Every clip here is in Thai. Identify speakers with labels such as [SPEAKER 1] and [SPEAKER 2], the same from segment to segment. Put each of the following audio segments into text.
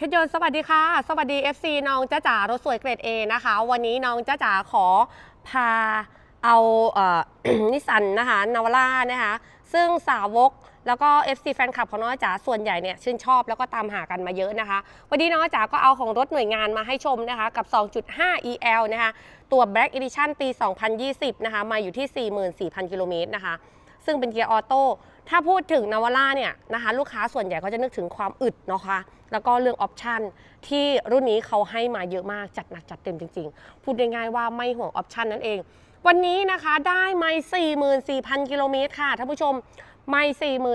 [SPEAKER 1] เพชรยนต์สวัสดีค่ะ สวัสดี FC น้องจ้าจ๋ารถสวยเกรด A นะคะ วันนี้น้องจ้าจ๋าขอพาเอาเอ่อ นิสสันนะคะนาวาร่านะคะ ซึ่งสาวกแล้วก็ FC แฟนคลับของน้องจ๋าส่วนใหญ่เนี่ยชื่นชอบแล้วก็ตามหากันมาเยอะนะคะ วันนี้น้องจ๋าก็เอาของรถหน่วยงานมาให้ชมนะคะ กับ 2.5 EL นะคะ ตัว Black Edition ปี 2020 นะคะ มาอยู่ที่ 44,000 กิโลเมตรนะคะ ซึ่งเป็นเกียร์ออโต้ถ้าพูดถึงนาวาร่าเนี่ยนะคะลูกค้าส่วนใหญ่ก็จะนึกถึงความอึดเนาะคะแล้วก็เรื่องออปชันที่รุ่นนี้เขาให้มาเยอะมากจัดหนักจัดเต็มจริง ๆ พูดง่ายๆว่าไม่ห่วงออปชันนั่นเอง วันนี้นะคะได้ไม่44,000 กิโลเมตรค่ะท่านผู้ชมไม่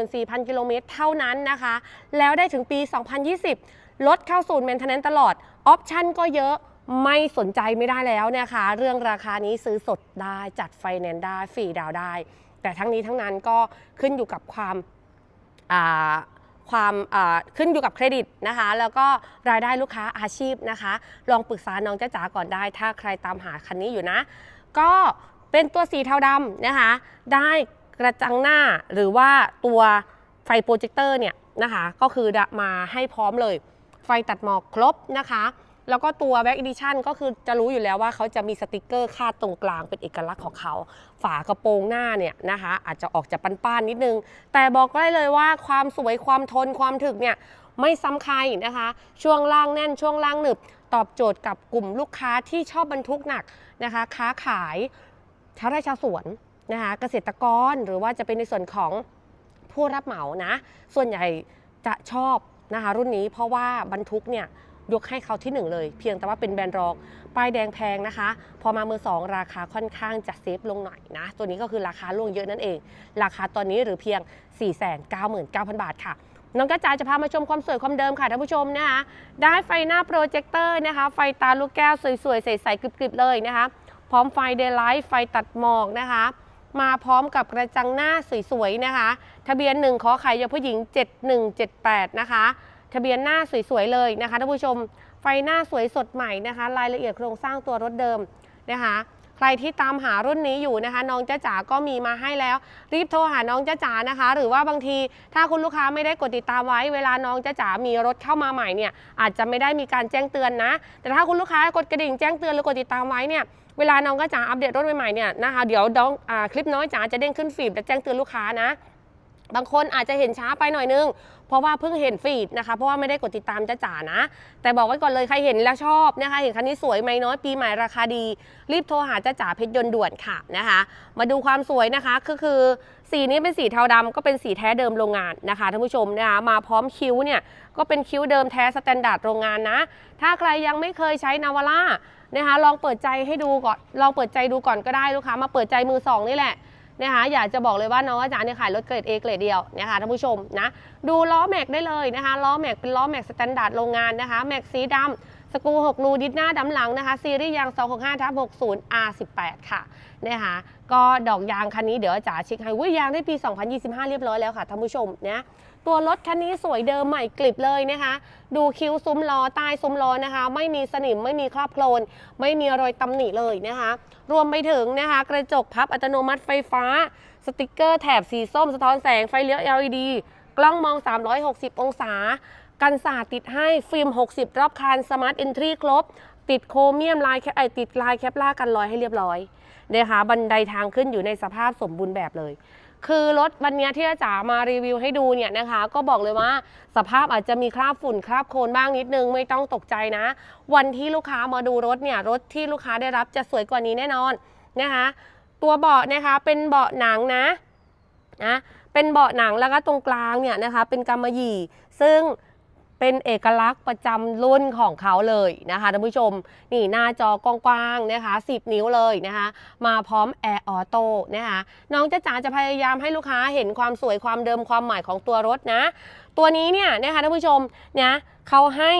[SPEAKER 1] 44,000 กิโลเมตรเท่านั้นนะคะ แล้วได้ถึงปี 2020 ลดเข้าศูนย์เมนเทนเนนตลอดออปชันก็เยอะไม่สนใจไม่ได้แล้วนะคะ เรื่องราคานี้ซื้อสดได้จัดไฟแนนซ์ได้ฟรีดาวได้ แต่ทั้งนี้ทั้งนั้นก็ขึ้นอยู่กับความความขึ้นอยู่กับเครดิตนะคะ แล้วก็รายได้ลูกค้าอาชีพนะคะ ลองปรึกษาน้องจ้าจ๋าก่อนได้ ถ้าใครตามหาคันนี้อยู่นะ ก็เป็นตัวสีเทาดำนะคะ ได้กระจังหน้าหรือว่าตัวไฟโปรเจคเตอร์เนี่ยนะคะ ก็คือมาให้พร้อมเลย ไฟตัดหมอกครบนะคะ แล้วก็ตัว Back Edition ก็คือจะรู้อยู่แล้วว่าเขาจะมีสติกเกอร์คาดตรงกลางเป็นเอกลักษณ์ของเขา ฝากระโปรงหน้าเนี่ยนะคะอาจจะออกจากป้านๆนิดนึง แต่บอกได้เลยว่าความสวยความทนความถึกเนี่ยไม่ซ้ำใครนะคะ ช่วงล่างแน่นช่วงล่างหนึบ ตอบโจทย์กับกลุ่มลูกค้าที่ชอบบรรทุกหนักนะคะ ค้าขายชาวไร่ชาวสวนนะคะเกษตรกรหรือว่าจะเป็นในส่วนของผู้รับเหมานะ ส่วนใหญ่จะชอบนะคะรุ่นนี้เพราะว่าบรรทุกเนี่ย ยกให้เขาที่หนึ่งเลย เพียงแต่ว่าเป็นแบรนด์รองป้ายแดงแพงนะคะ พอมามือสองราคาค่อนข้างจะเซฟลงหน่อยนะ ตัวนี้ก็คือราคาล่วงเยอะนั่นเอง ราคาตอนนี้หรือเพียง 499,000 บาทค่ะน้องกระจายจะพามาชมความสวยความเดิมค่ะท่านผู้ชมนะคะ ได้ไฟหน้าโปรเจคเตอร์นะคะ ไฟตาลูกแก้วสวยๆ ใสๆกริบๆ เลยนะคะ พร้อมไฟเดย์ไลท์ไฟตัดหมอกนะคะ มาพร้อมกับกระจังหน้าสวยๆ นะคะ ทะเบียนหนึ่งขอไข่ยผู้หญิง 7178 นะคะ ทะเบียนหน้าสวยๆเลยนะคะท่านผู้ชม ไฟหน้าสวยสดใหม่นะคะ รายละเอียดโครงสร้างตัวรถเดิมนะคะ ใครที่ตามหารุ่นนี้อยู่นะคะ น้องจ้าจ๋าก็มีมาให้แล้ว รีบโทรหาน้องจ้าจ๋านะคะ หรือว่าบางทีถ้าคุณลูกค้าไม่ได้กดติดตามไว้ เวลาน้องจ้าจ๋ามีรถเข้ามาใหม่เนี่ยอาจจะไม่ได้มีการแจ้งเตือนนะ แต่ถ้าคุณลูกค้ากดกระดิ่งแจ้งเตือนหรือกดติดตามไว้เนี่ยเวลาน้องจ้าจ๋าอัปเดตรถใหม่ๆเนี่ยนะคะเดี๋ยวน้องอคลิปน้อยจ๋าจะเด้งขึ้นฟีดและแจ้งเตือนลูกค้านะ บางคนอาจจะเห็นช้าไปหน่อยนึง เพราะว่าเพิ่งเห็นฟีดนะคะ เพราะว่าไม่ได้กดติดตามจ้าจ๋านะ แต่บอกไว้ก่อนเลยใครเห็นแล้วชอบนะคะ เห็นคันนี้สวยไหมน้อยปีใหม่ราคาดี รีบโทรหาจ้าจ๋าเพชรยนต์ด่วนค่ะนะคะ มาดูความสวยนะคะก็คือสีนี้เป็นสีเทาดำก็เป็นสีแท้เดิมโรงงานนะคะท่านผู้ชมนะคะมาพร้อมคิ้วเนี่ยก็เป็นคิ้วเดิมแท้สแตนดาร์ดโรงงานนะ ถ้าใครยังไม่เคยใช้นาวาร่านะคะลองเปิดใจให้ดูก่อนลองเปิดใจดูก่อนก็ได้ลูกค้ามาเปิดใจมือสองนี่แหละ นะคะอยากจะบอกเลยว่าน้องอาจารย์เนี่ยขายรถเกรด A เกรดเดียวนะคะท่านผู้ชมนะดูล้อแม็กได้เลยนะคะล้อแม็กเป็นล้อแม็กสแตนดาร์ดโรงงานนะคะแม็กสีดำ สกู6รูดิสหน้าดำหลังนะคะ ซีรีส์ยาง 265ทับ60 R18 ค่ะนะคะก็ดอกยางคันนี้เดี๋ยวอาจารย์เช็คให้วุ้ยยางได้ปี 2025 เรียบร้อยแล้วค่ะท่านผู้ชมนะตัวรถคันนี้สวยเดิมใหม่กลิบเลยนะคะ ดูคิ้วซุ้มล้อใต้ซุ้มล้อนะคะ ไม่มีสนิมไม่มีคราบโคลน ไม่มีรอยตำหนิเลยนะคะ รวมไปถึงนะคะ กระจกพับอัตโนมัติไฟฟ้า สติกเกอร์แถบสีส้มสะท้อนแสงไฟเลี้ยว LED กล้องมอง 360 องศา กันสาดติดให้ฟิล์ม 60 รอบคันสมาร์ทเอนทรีครบ ติดโครเมียมลายแคปไอติดลายแคปล่ากันรอยให้เรียบร้อยนะคะบันไดทางขึ้นอยู่ในสภาพสมบูรณ์แบบเลย คือรถวันเนี้ยที่อาจ๋ามารีวิวให้ดูเนี่ยนะคะ ก็บอกเลยว่าสภาพอาจจะมีคราบฝุ่นคราบโคลนบ้างนิดนึงไม่ต้องตกใจนะ วันที่ลูกค้ามาดูรถเนี่ยรถที่ลูกค้าได้รับจะสวยกว่านี้แน่นอนนะคะตัวเบาะนะคะเป็นเบาะหนังนะนะเป็นเบาะหนังแล้วก็ตรงกลางเนี่ยนะคะเป็นกำมะหยี่ ซึ่ง เป็นเอกลักษณ์ประจำรุ่นของเขาเลยนะคะท่านผู้ชมนี่หน้าจอกว้างๆนะคะ 10 นิ้วเลยนะคะ มาพร้อมแอร์ออโต้นะคะน้องจ้าจ๋าจะพยายามให้ลูกค้าเห็นความสวยความเดิมความใหม่ของตัวรถนะ ตัวนี้เนี่ยนะคะท่านผู้ชมนะเขาให้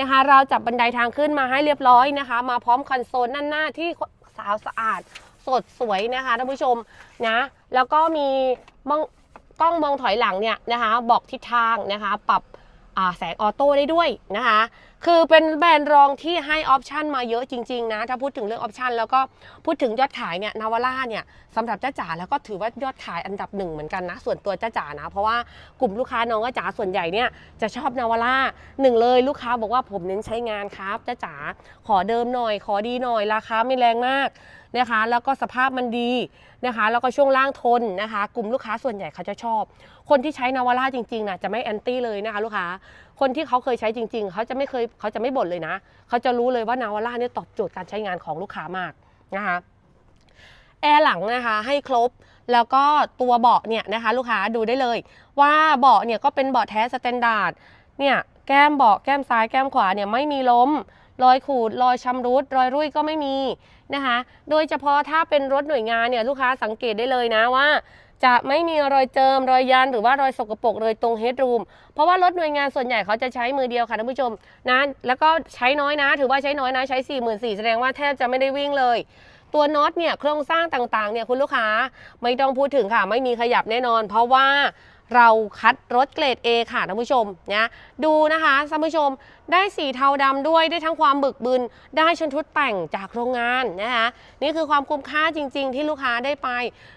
[SPEAKER 1] นะคะเราจับบันไดทางขึ้นมาให้เรียบร้อยนะคะ มาพร้อมคอนโซลด้านหน้าที่สาวสะอาดสดสวยนะคะท่านผู้ชมนะแล้วก็มีมองกล้องมองถอยหลังเนี่ยนะคะ บอกทิศทางนะคะ ปรับ แสงออโต้ได้ด้วยนะคะ คือเป็นแบรนด์รองที่ให้ออปชันมาเยอะจริง ๆ นะ ถ้าพูดถึงเรื่องออปชันแล้วก็พูดถึงยอดขายเนี่ยนาวาร่าเนี่ยสำหรับจ้าจ๋าแล้วก็ถือว่ายอดขายอันดับหนึ่งเหมือนกันนะ ส่วนตัวจ้าจ๋านะ เพราะว่ากลุ่มลูกค้าน้องจ้าจ๋าส่วนใหญ่เนี่ยจะชอบนาวาร่าหนึ่งเลยลูกค้าบอกว่าผมเน้นใช้งานครับจ้าจ๋าขอเดิมหน่อย ขอดีหน่อยราคาไม่แรงมากนะคะ แล้วก็สภาพมันดี นะคะ แล้วก็ช่วงล่างทนนะคะ กลุ่มลูกค้าส่วนใหญ่เขาจะชอบ คนที่ใช้นาวาร่าจริงๆนะจะไม่แอนตี้เลยนะคะลูกค้า คนที่เขาเคยใช้จริง ๆ เขาจะไม่เคยเขาจะไม่บ่นเลยนะ เขาจะรู้เลยว่านาวาร่าเนี่ยตอบโจทย์การใช้งานของลูกค้ามากนะคะแอร์หลังนะคะให้ครบแล้วก็ตัวเบาะเนี่ยนะคะ ลูกค้าดูได้เลย ว่าเบาะเนี่ยก็เป็นเบาะแท้สแตนดาร์ดเนี่ยแก้มเบาะแก้มซ้ายแก้มขวาเนี่ยไม่มีล้ม รอยขูดรอยชำรุดรอยรุ่ยก็ไม่มีนะคะ โดยเฉพาะถ้าเป็นรถหน่วยงานเนี่ยลูกค้าสังเกตได้เลยนะว่า จะไม่มีรอยเจิมรอยยันหรือว่ารอยสกปรกเลยตรงเฮดรูมเพราะว่ารถหน่วยงานส่วนใหญ่เขาจะใช้มือเดียวค่ะท่านผู้ชมนะแล้วก็ใช้น้อยนะ ถือว่าใช้น้อยนะใช้4 4 0 0 0แสดงว่าแทบจะไม่ได้วิ่งเลยตัวน็อตเนี่ยโครงสร้างต่างๆเนี่ยคุณลูกค้าไม่ต้องพูดถึงค่ะ ไม่มีขยับแน่นอน เพราะว่า เราคัดรถเกรด A ค่ะท่านผู้ชมนะดูนะคะท่านผู้ชมได้สีเทาดำด้วยได้ทั้งความบึกบึนได้ชนชุดแต่งจากโรงงานนะคะนี่คือความคุ้มค่าจริง ๆ ที่ลูกค้าได้ไป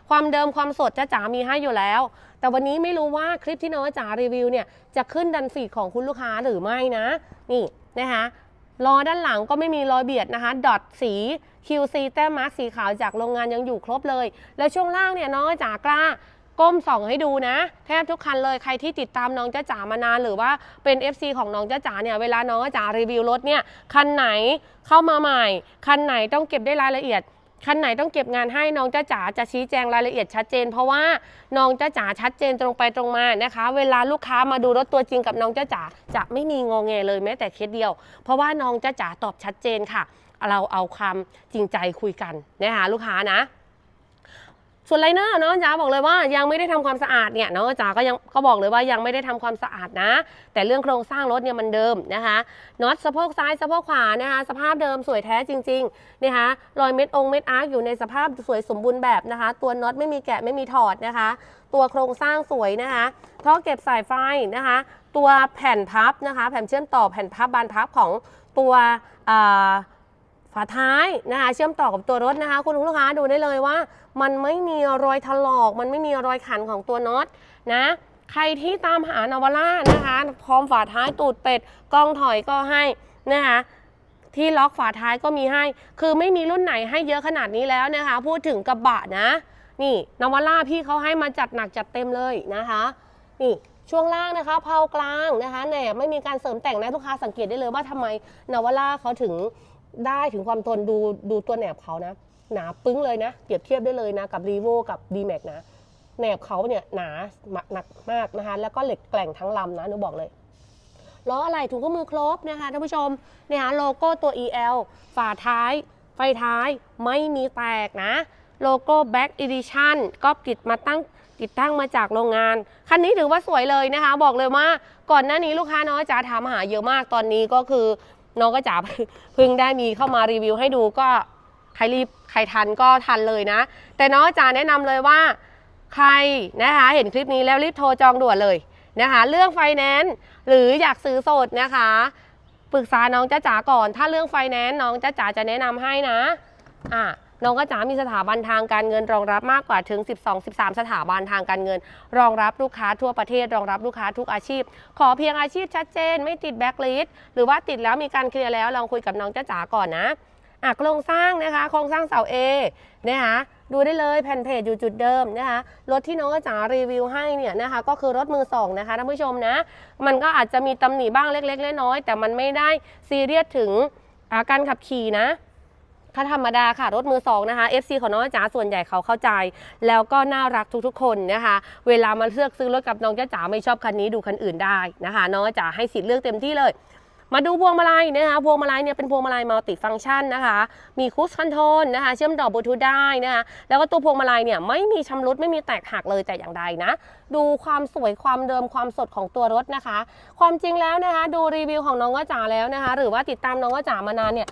[SPEAKER 1] ความเดิมความสดจ้าจ๋ามีให้อยู่แล้ว แต่วันนี้ไม่รู้ว่าคลิปที่น้องจ๋ารีวิวเนี่ยจะขึ้นดันฟีดของคุณลูกค้าหรือไม่นะ นี่นะคะล้อด้านหลังก็ไม่มีรอยเบียดนะคะ ดอทสี QC แต้มมาร์กสีขาวจากโรงงานยังอยู่ครบเลย แล้วช่วงล่างเนี่ยน้องจ๋ากล้า ก้มส่องให้ดูนะแทบทุกคันเลยใครที่ติดตามน้องจ้าจ๋ามานานหรือว่าเป็น FC ของน้องจ้าจ๋าเนี่ยเวลาน้องจ้าจ๋ารีวิวรถเนี่ยคันไหนเข้ามาใหม่ คันไหนต้องเก็บได้รายละเอียดคันไหนต้องเก็บงานให้น้องจ้าจ๋าจะชี้แจงรายละเอียดชัดเจน เพราะว่าน้องจ้าจ๋าชัดเจนตรงไปตรงมานะคะ เวลาลูกค้ามาดูรถตัวจริงกับน้องจ้าจ๋าจะไม่มีงอแงเลยแม้แต่เคสเดียว เพราะว่าน้องจ้าจ๋าตอบชัดเจนค่ะ เราเอาความจริงใจคุยกันนะคะลูกค้านะ ส่วนไลเนอร์เน้องจ๋าบอกเลยว่ายังไม่ได้ทำความสะอาดเนี่ยเน้องจ๋าก็ยังก็บอกเลยว่ายังไม่ได้ทำความสะอาดนะ แต่เรื่องโครงสร้างรถเนี่ยมันเดิมนะคะน็อตสะโพกซ้ายสะโพกขวานะคะสภาพเดิมสวยแท้จริงๆนะคะรอยเม็ดองค์เม็ดอาร์คอยู่ในสภาพสวยสมบูรณ์แบบนะคะ ตัวน็อตไม่มีแกะไม่มีถอดนะคะ ตัวโครงสร้างสวยนะคะท่อเก็บสายไฟนะคะ ตัวแผ่นพับนะคะ แผ่นเชื่อมต่อแผ่นพับบานพับของตัวอ่า ฝาท้ายนะคะเชื่อมต่อกับตัวรถนะคะ คุณลูกค้าดูได้เลยว่า มันไม่มีรอยถลอก มันไม่มีรอยขันของตัวน็อตนะใครที่ตามหานาวาร่านะคะ พร้อมฝาท้ายตูดเป็ดกล้องถอยก็ให้นะคะที่ล็อกฝาท้ายก็มีให้ คือไม่มีรุ่นไหนให้เยอะขนาดนี้แล้วนะคะ พูดถึงกระบะนะ นี่นาวาร่าพี่เขาให้มาจัดหนักจัดเต็มเลยนะคะ นี่ช่วงล่างนะคะเพากลางนะคะแหนบไม่มีการเสริมแต่งนะลูกค้าสังเกตได้เลยว่าทำไมนาวาร่าเขาถึง ได้ถึงความทนดูดูตัวแหนบเขานะ หนาปึ้งเลยนะ เปรียบเทียบได้เลยนะกับรีโวกับ d m a x นะ แหนบเขาเนี่ยหนาหนักมากนะคะ แล้วก็เหล็กแกร่งทั้งลำนะหนูบอกเลยล้ออะไรถุงข้อมือครบนะคะท่านผู้ชมนะคะโลโก้ตัว EL ฝาท้าย ไฟท้ายไม่มีแตกนะ โลโก้ Back Edition ก็ติดมาตั้งติดตั้งมาจากโรงงาน คันนี้ถือว่าสวยเลยนะคะ บอกเลยว่าก่อนหน้านี้ลูกค้าน้อยจ๋าถามหาเยอะมากตอนนี้ก็คือ น้องก็จ๋าเพิ่งได้มีเข้ามารีวิวให้ดูก็ใครรีบใครทันก็ทันเลยนะ แต่น้องจ๋าแนะนำเลยว่า ใครนะคะเห็นคลิปนี้แล้วรีบโทรจองด่วนเลยนะคะ เรื่องไฟแนนซ์หรืออยากซื้อสดนะคะปรึกษาน้องจ้าจ๋าก่อน ถ้าเรื่องไฟแนนซ์น้องจ้าจ๋าจะแนะนำให้นะอะ น้องจ้าจ๋ามีสถาบันทางการเงินรองรับมากกว่าถึง 12-13 สถาบันทางการเงิน รองรับลูกค้าทั่วประเทศ รองรับลูกค้าทุกอาชีพ ขอเพียงอาชีพชัดเจน ไม่ติดแบ็คลิสหรือว่าติดแล้วมีการเคลียร์แล้วลองคุยกับน้องจ้าจ๋าก่อนนะอะโครงสร้างนะคะ โครงสร้างเสา A นะคะดูได้เลยแผ่นเพจอยู่จุดเดิมนะคะรถที่น้องจ้าจ๋ารีวิวให้เนี่ยนะคะก็คือรถมือสองนะคะท่านผู้ชมนะ มันก็อาจจะมีตำหนิบ้างเล็กๆน้อยๆแต่มันไม่ได้ซีเรียสถึงการขับขี่นะ ถ้าธรรมดาค่ะรถมือสองนะคะ FC ของน้องจ๋าส่วนใหญ่เขาเข้าใจ แล้วก็น่ารักทุกๆ คนนะคะ เวลามาเลือกซื้อรถกับน้องจ้าจ๋าไม่ชอบคันนี้ดูคันอื่นได้นะคะ น้องจ๋าให้สิทธิ์เลือกเต็มที่เลยมาดูพวงมาลัยนะคะพวงมาลัยเนี่ยเป็นพวงมาลัยมัลติฟังก์ชันนะคะ มีคูสคอนโทรลนะคะ เชื่อมต่อบลูทูธได้นะคะ แล้วก็ตัวพวงมาลัยเนี่ยไม่มีชำรุดไม่มีแตกหักเลยแต่อย่างใดนะ ดูความสวยความเดิมความสดของตัวรถนะคะ ความจริงแล้วนะคะ ดูรีวิวของน้องก็จ๋าแล้วนะคะ หรือว่าติดตามน้องก็จ๋ามานานเนี่ย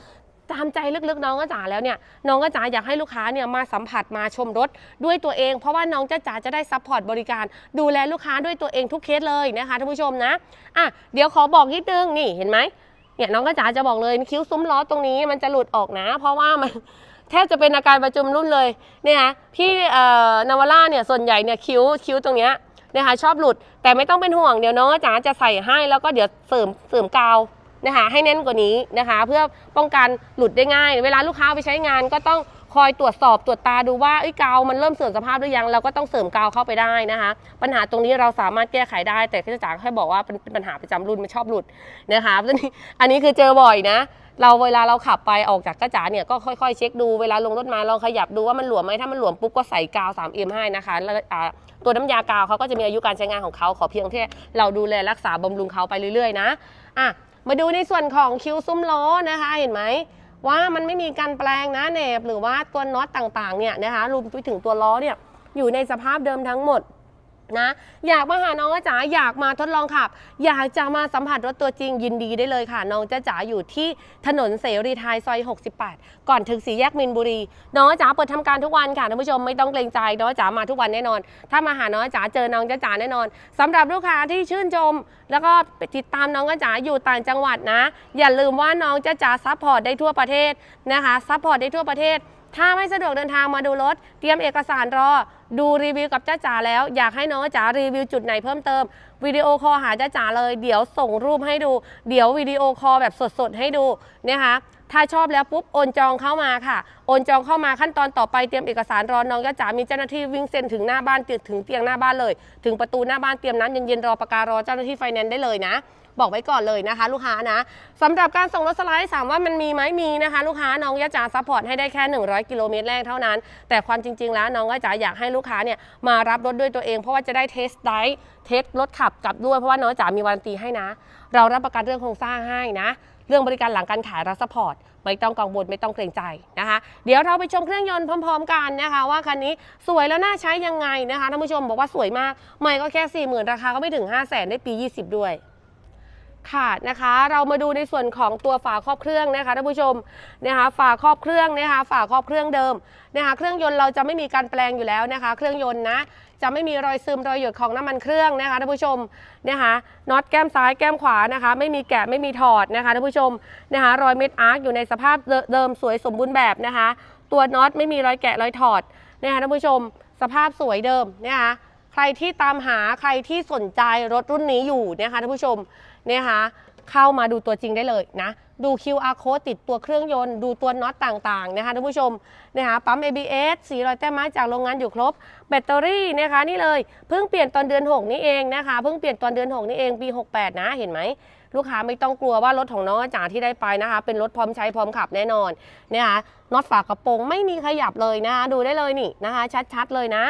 [SPEAKER 1] ตามใจลึกๆน้องก็จ๋าแล้วเนี่ยน้องก็จ๋าอยากให้ลูกค้าเนี่ยมาสัมผัสมาชมรถด้วยตัวเอง เพราะว่าน้องจ้าจ๋าจะได้ซัพพอร์ตบริการ ดูแลลูกค้าด้วยตัวเองทุกเคสเลยนะคะท่านผู้ชมนะอะเดี๋ยวขอบอกนิดนึงนี่เห็นไหมเนี่ยน้องก็จ๋าจะบอกเลยคิ้วซุ้มล้อตรงนี้มันจะหลุดออกนะ เพราะว่ามันแทบจะเป็นอาการประจำรุ่นเลยเนี่ยนะพี่นาวาร่าเนี่ยส่วนใหญ่เนี่ยคิ้วคิ้วตรงเนี้ยนะคะชอบหลุดแต่ไม่ต้องเป็นห่วงเดี๋ยวน้องก็จ๋าจะใส่ให้แล้วก็เดี๋ยวเสริมเสริมกาว นะคะให้แน่นกว่านี้นะคะ เพื่อป้องกันหลุดได้ง่าย เวลาลูกค้าไปใช้งานก็ต้องคอยตรวจสอบตรวจตาดูว่าเอ้กาวมันเริ่มเสื่อมสภาพหรือยังเราก็ต้องเสริมกาวเข้าไปได้นะคะ ปัญหาตรงนี้เราสามารถแก้ไขได้ แต่ก็จะจ๋าแค่บอกว่าเป็นปัญหาประจำรุ่นไม่ชอบหลุดนะคะอันนี้อันนี้คือเจอบ่อยนะเราเวลาเราขับไปออกจากกระจาเนี่ยก็ค่อยๆ เช็คดูเวลาลงรถมาลองขยับดูว่ามันหลวมไหมถ้ามันหลวมปุ๊บก็ใส่กาว 3M ให้นะคะแล้วตัวน้ำยากาวเขาก็จะมีอายุการใช้งานของเขาขอเพียงแค่เราดูแลรักษาบำรุงเขาไปเรื่อยๆนะอะ มาดูในส่วนของคิ้วซุ้มล้อนะคะ เห็นไหมว่ามันไม่มีการแปลงนะแหนบหรือว่าตัวน็อตต่างๆเนี่ยนะคะรวมไปถึงตัวล้อเนี่ยอยู่ในสภาพเดิมทั้งหมด นะอยากมาหาน้องจ๋าอยากมาทดลองขับ อยากจะมาสัมผัสรถตัวจริงยินดีได้เลยค่ะ น้องจ๋าอยู่ที่ถนนเสรีไทยซอย 68 ก่อนถึงสี่แยกมินบุรี น้องจ๋าเปิดทำการทุกวันค่ะท่านผู้ชมไม่ต้องเกรงใจน้องจ๋ามาทุกวันแน่นอน ถ้ามาหาน้องจ๋าเจอน้องจ๋าแน่นอนสำหรับลูกค้าที่ชื่นชม แล้วก็ติดตามน้องจ๋าอยู่ต่างจังหวัดนะ อย่าลืมว่าน้องจ๊ะจ๋าซัพพอร์ตได้ทั่วประเทศนะคะซัพพอร์ตได้ทั่วประเทศ ถ้าไม่สะดวกเดินทางมาดูรถ เตรียมเอกสารรอ ดูรีวิวกับจ้าจ๋าแล้ว อยากให้น้องจ๋ารีวิวจุดไหนเพิ่มเติมวิดีโอคอลหาจ้าจ๋าเลย เดี๋ยวส่งรูปให้ดู เดี๋ยววิดีโอคอลแบบสดๆให้ดูนะคะ ถ้าชอบแล้วปุ๊บโอนจองเข้ามาค่ะ โอนจองเข้ามาขั้นตอนต่อไปเตรียมเอกสารรอน้องจ้าจ๋ามีเจ้าหน้าที่วิ่งเซ็นถึงหน้าบ้านถึงเตียงหน้าบ้านเลย ถึงประตูหน้าบ้านเตรียมน้ำเย็นๆรอประการอเจ้าหน้าที่ไฟแนนซ์ได้เลยนะบอกไว้ก่อนเลยนะคะ ลูกค้านะสำหรับการส่งรถสไลด์ถามว่ามันมีไหมมีนะคะ ลูกค้าน้องยะจ๋าซัพพอร์ตให้ได้แค่ 100 กิโลเมตรแรกเท่านั้น แต่ความจริง ๆ แล้วน้องยะจ๋าอยากให้ลูกค้าเนี่ยมารับรถด้วยตัวเอง เพราะว่าจะได้เทสไดร์เทสรถขับกลับด้วยเพราะว่าน้องจ๋ามีวารันตีให้นะ เรารับประกันเรื่องโครงสร้างให้นะ เรื่องบริการหลังการขายเราซัพพอร์ตไม่ต้องกังวลไม่ต้องเกรงใจนะคะ เดี๋ยวเราไปชมเครื่องยนต์พร้อม ๆ กันนะคะ ว่าคันนี้สวยแล้วน่าใช้ยังไงนะคะท่านผู้ชมบอกว่าสวยมากใหม่ก็แค่ 40,000 ราคาก็ไม่ถึง 5 0 0 0 0นได้ปี 20 ด้วย ค่ะนะคะเรามาดูในส่วนของตัวฝาครอบเครื่องนะคะท่านผู้ชมนะคะฝาครอบเครื่องนะคะฝาครอบเครื่องเดิมนะคะเครื่องยนต์เราจะไม่มีการแปลงอยู่แล้วนะคะ เครื่องยนต์นะจะไม่มีรอยซึมรอยหยดของน้ำมันเครื่องนะคะท่านผู้ชมนะคะน็อตแก้มซ้ายแก้มขวานะคะ ไม่มีแกะไม่มีถอดนะคะท่านผู้ชมนะคะรอยเม็ดอาร์คอยู่ในสภาพเดิมสวยสมบูรณ์แบบนะคะ ตัวน็อตไม่มีรอยแกะรอยถอดนะคะท่านผู้ชม สภาพสวยเดิมนะคะใครที่ตามหาใครที่สนใจรถรุ่นนี้อยู่นะคะท่านผู้ชม นะคะเข้ามาดูตัวจริงได้เลยนะ ดู QR code ติดตัวเครื่องยนต์ ดูตัวน็อตต่างๆนะคะท่านผู้ชมนะคะปั๊ม ABS สีรอยแต้มไม้จากโรงงานอยู่ครบ แบตเตอรี่นะคะนี่เลยเพิ่งเปลี่ยนตอนเดือน 6 นี่เองนะคะเพิ่งเปลี่ยนตอนเดือน 6 นี่เองปี 68 นะเห็นไหมลูกค้าไม่ต้องกลัวว่ารถของน้องอาจาที่ได้ไปนะคะ เป็นรถพร้อมใช้พร้อมขับแน่นอนนะคะน็อตฝากระโปรงไม่มีขยับเลยนะคะดูได้เลยนี่นะคะ ชัดๆเลยนะ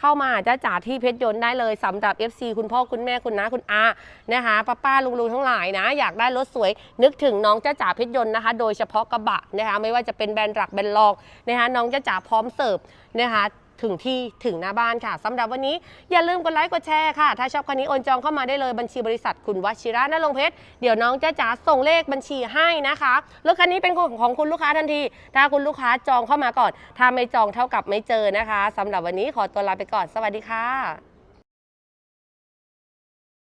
[SPEAKER 1] เข้ามาจ้าจ๋าที่เพชรยนต์ได้เลยสำหรับ FC คุณพ่อคุณแม่คุณน้าคุณอานะคะป้าป้าลุงลุงทั้งหลายนะ อยากได้รถสวย นึกถึงน้องจ้าจ๋าเพชรยนต์นะคะ โดยเฉพาะกระบะนะคะไม่ว่าจะเป็นแบรนด์หลักแบรนด์รองนะคะน้องจ้าจ๋าพร้อมเสิร์ฟนะคะ ถึงที่ถึงหน้าบ้านค่ะสำหรับวันนี้อย่าลืมกดไลค์กดแชร์ค่ะ ถ้าชอบคันนี้โอนจองเข้ามาได้เลยบัญชีบริษัทคุณวชิระนรงเพชรเดี๋ยวน้องจ้าจ๋าส่งเลขบัญชีให้นะคะรถคันนี้เป็นของของคุณลูกค้าทันที ถ้าคุณลูกค้าจองเข้ามาก่อน ถ้าไม่จองเท่ากับไม่เจอนะคะสำหรับวันนี้ขอตัวลาไปก่อนสวัสดีค่ะ